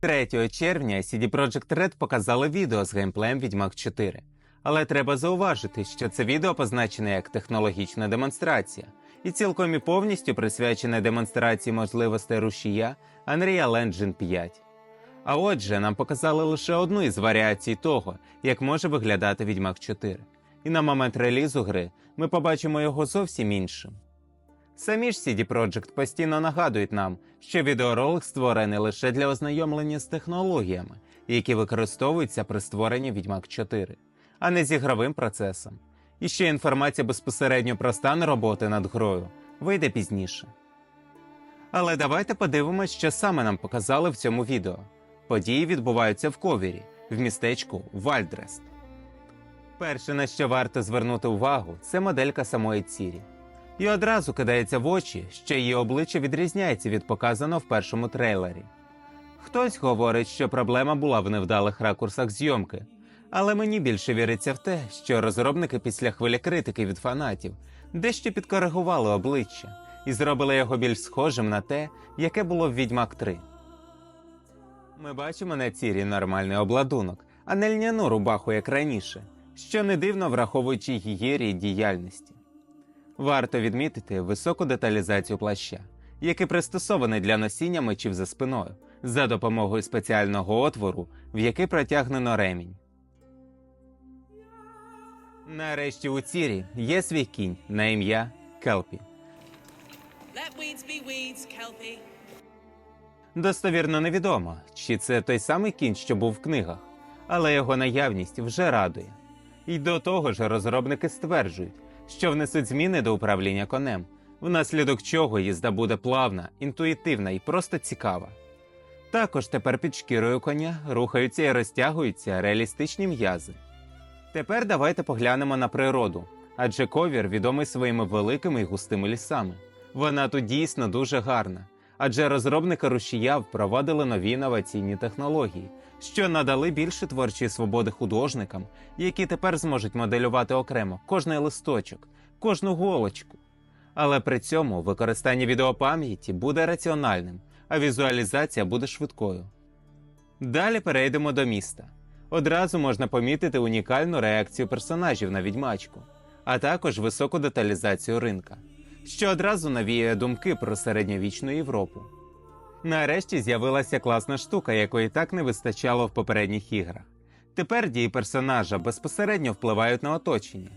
3 червня CD Projekt Red показали відео з геймплеєм Відьмак 4. Але треба зауважити, що це відео позначене як технологічна демонстрація і цілком і повністю присвячене демонстрації можливостей рушія Unreal Engine 5. А отже, нам показали лише одну із варіацій того, як може виглядати Відьмак 4. І на момент релізу гри ми побачимо його зовсім іншим. Самі ж CD Projekt постійно нагадують нам, що відеоролик створений лише для ознайомлення з технологіями, які використовуються при створенні Відьмак 4, а не з ігровим процесом. І ще інформація безпосередньо про стан роботи над грою вийде пізніше. Але давайте подивимось, що саме нам показали в цьому відео. Події відбуваються в ковірі, в містечку Вальдрест. Перше, на що варто звернути увагу, це моделька самої Цірі. І одразу кидається в очі, що її обличчя відрізняється від показаного в першому трейлері. Хтось говорить, що проблема була в невдалих ракурсах зйомки, але мені більше віриться в те, що розробники після хвилі критики від фанатів дещо підкоригували обличчя і зробили його більш схожим на те, яке було в Відьмак 3. Ми бачимо на цірі нормальний обладунок, а не льняну рубаху, як раніше, що не дивно враховуючи її рід діяльності. Варто відмітити високу деталізацію плаща, який пристосований для носіння мечів за спиною за допомогою спеціального отвору, в який протягнено ремінь. Нарешті у цірі є свій кінь на ім'я Келпі. Достовірно невідомо, чи це той самий кінь, що був в книгах, але його наявність вже радує. І до того ж, розробники стверджують, що внесуть зміни до управління конем, внаслідок чого їзда буде плавна, інтуїтивна і просто цікава. Також тепер під шкірою коня рухаються і розтягуються реалістичні м'язи. Тепер давайте поглянемо на природу, адже ковір відомий своїми великими і густими лісами. Вона тут дійсно дуже гарна, адже розробники рушія впровадили нові інноваційні технології, що надали більше творчої свободи художникам, які тепер зможуть моделювати окремо кожний листочок, кожну голочку. Але при цьому використання відеопам'яті буде раціональним, а візуалізація буде швидкою. Далі перейдемо до міста. Одразу можна помітити унікальну реакцію персонажів на відьмачку, а також високу деталізацію ринка, що одразу навіює думки про середньовічну Європу. Нарешті з'явилася класна штука, якої так не вистачало в попередніх іграх. Тепер дії персонажа безпосередньо впливають на оточення.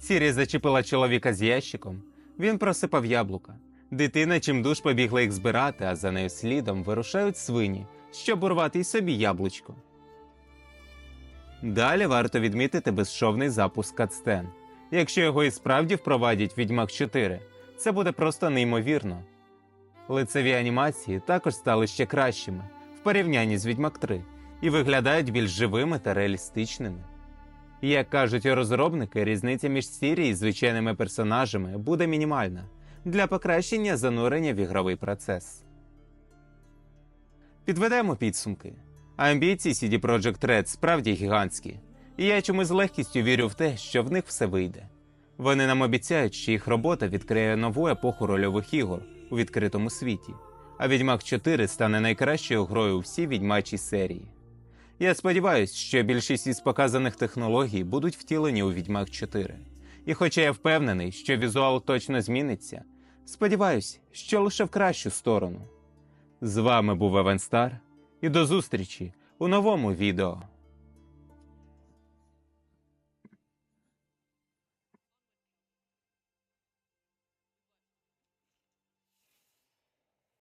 Сірі зачепила чоловіка з ящиком, він просипав яблука. Дитина чимдуж побігла їх збирати, а за нею слідом вирушають свині, щоб урвати й собі яблучко. Далі варто відмітити безшовний запуск катстен. Якщо його і справді впровадять Відьмак 4, це буде просто неймовірно. Лицеві анімації також стали ще кращими в порівнянні з Відьмак 3 і виглядають більш живими та реалістичними. Як кажуть розробники, різниця між Сірі і звичайними персонажами буде мінімальна для покращення занурення в ігровий процес. Підведемо підсумки. Амбіції CD Projekt Red справді гігантські, і я чомусь з легкістю вірю в те, що в них все вийде. Вони нам обіцяють, що їх робота відкриє нову епоху рольових ігор у відкритому світі, а Відьмак 4 стане найкращою грою у всій відьмачій серії. Я сподіваюся, що більшість із показаних технологій будуть втілені у Відьмак 4. І хоча я впевнений, що візуал точно зміниться, сподіваюся, що лише в кращу сторону. З вами був Евенстар, і до зустрічі у новому відео.